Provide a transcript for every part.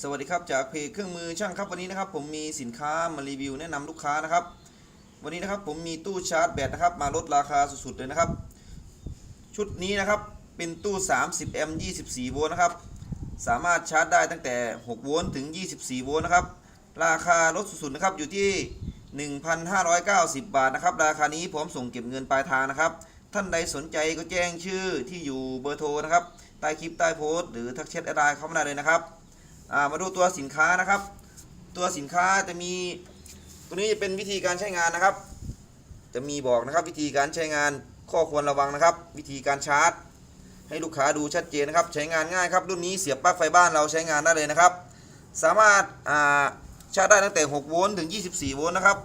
สวัสดีครับจากเพจเครื่องมือช่างครับวันนี้นะครับ ผมมีสินค้ามารีวิวแนะนำลูกค้านะครับ วันนี้นะครับผมมีตู้ชาร์จแบตนะครับ มาลดราคาสุดๆเลยนะครับ ชุดนี้นะครับเป็นตู้ 30 แอมป์ 24 โวลต์นะครับ สามารถชาร์จได้ตั้งแต่ 6 โวลต์ถึง 24 โวลต์นะครับ ราคาลดสุดๆนะครับอยู่ที่ 1,590 บาทนะครับราคานี้พร้อมส่งเก็บเงินปลายทางนะครับ ท่านใดสนใจก็แจ้งชื่อที่อยู่เบอร์โทรนะครับใต้คลิปใต้โพสต์หรือทักแชทอดไลน์เข้ามาได้เลยนะครับ มาดูตัวสินค้านะครับ ตัวสินค้าจะมีตัวนี้จะเป็นวิธีการใช้งานนะครับ จะมีบอกนะครับวิธีการใช้งานข้อควรระวังนะครับ วิธีการชาร์จ ให้ลูกค้าดูชัดเจนนะครับ ใช้งานง่ายครับรุ่นนี้เสียบปลั๊กไฟบ้านเราใช้งานได้เลยนะครับ สามารถาชาร์จได้ตั้งแต่6โวลต์ถึง 24โวลต์นะครับ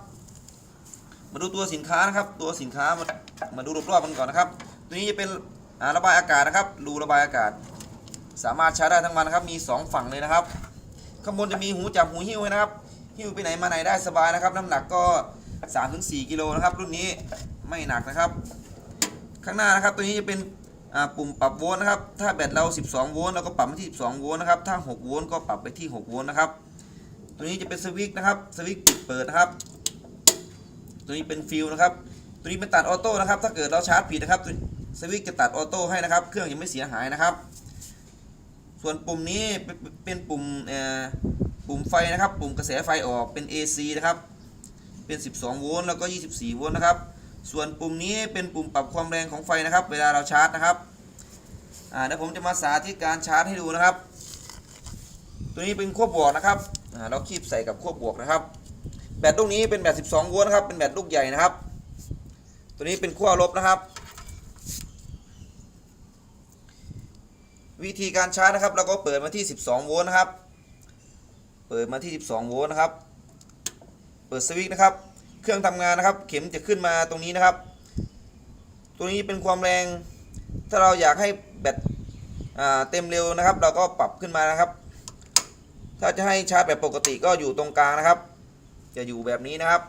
มาดูตัวสินค้านะครับตัวสินค้ามามาดูรอบๆมันก่อนนะครับ ตัวนี้จะเป็นระบายอากาศนะครับรูระบายอากาศ สามารถชาร์จได้ทั้งวันนะครับ มี 2 ฝั่งเลยนะครับ ข้างบนจะมีหูจับหูหิ้วนะครับ หิ้วไปไหนมาไหนได้สบายนะครับ น้ำหนักก็ 3-4 กิโลนะครับ รุ่นนี้ไม่หนักนะครับ ข้างหน้านะครับ ตัวนี้จะเป็นปุ่มปรับโวลต์นะครับ ถ้าแบตเรา 12 โวลต์เราก็ปรับไปที่ 12 โวลต์นะครับ ถ้า 6 โวลต์ก็ปรับไปที่ 6 โวลต์นะครับ ตัวนี้จะเป็นสวิตช์นะครับ สวิตช์ปิดเปิดนะครับ ตัวนี้เป็นฟิลนะครับ ตัวนี้เป็นตัดออโต้นะครับ ถ้าเกิดเราชาร์จผิดนะครับ สวิตช์จะตัดออโต้ให้นะครับ เครื่องยังไม่เสียหายนะครับ ส่วนปุ่มนี้เป็นปุ่มปุ่มไฟนะครับ ปุ่มกระแสไฟออกเป็น AC นะครับเป็น 12 โวลต์แล้วก็ 24 โวลต์นะครับ ส่วนปุ่มนี้เป็นปุ่มปรับความแรงของไฟนะครับ เวลาเราชาร์จนะครับอ่าเดี๋ยวผมจะมาสาธิตการชาร์จให้ดูนะครับ ตัวนี้เป็นขั้วบวกนะครับอ่าเราคีบใส่กับขั้วบวกนะครับ แบตลูกนี้เป็นแบต 12 โวลต์นะครับ เป็นแบตลูกใหญ่นะครับ ตัวนี้เป็นขั้วลบนะครับ วิธีการชาร์จนะครับเราก็เปิดมาที่ 12 โวลต์นะครับ เปิดมาที่ 12 โวลต์นะครับ เปิดสวิตช์นะครับ เครื่องทำงานนะครับ เข็มจะขึ้นมาตรงนี้นะครับ ตัวนี้เป็นความแรง ถ้าเราอยากให้แบตเต็มเร็วนะครับ เราก็ปรับขึ้นมานะครับ ถ้าจะให้ชาร์จแบบปกติก็อยู่ตรงกลางนะครับ จะอยู่แบบนี้นะครับ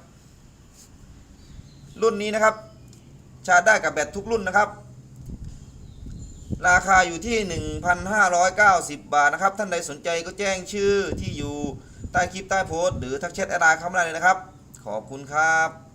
รุ่นนี้นะครับ ชาร์จได้กับแบตทุกรุ่นนะครับ ราคาอยู่ที่ 1,590 บาทนะครับ ท่านใดสนใจก็แจ้งชื่อที่อยู่ใต้คลิปใต้โพสต์หรือทักแชทแอดไลน์เข้ามาได้เลยนะครับ ขอบคุณครับ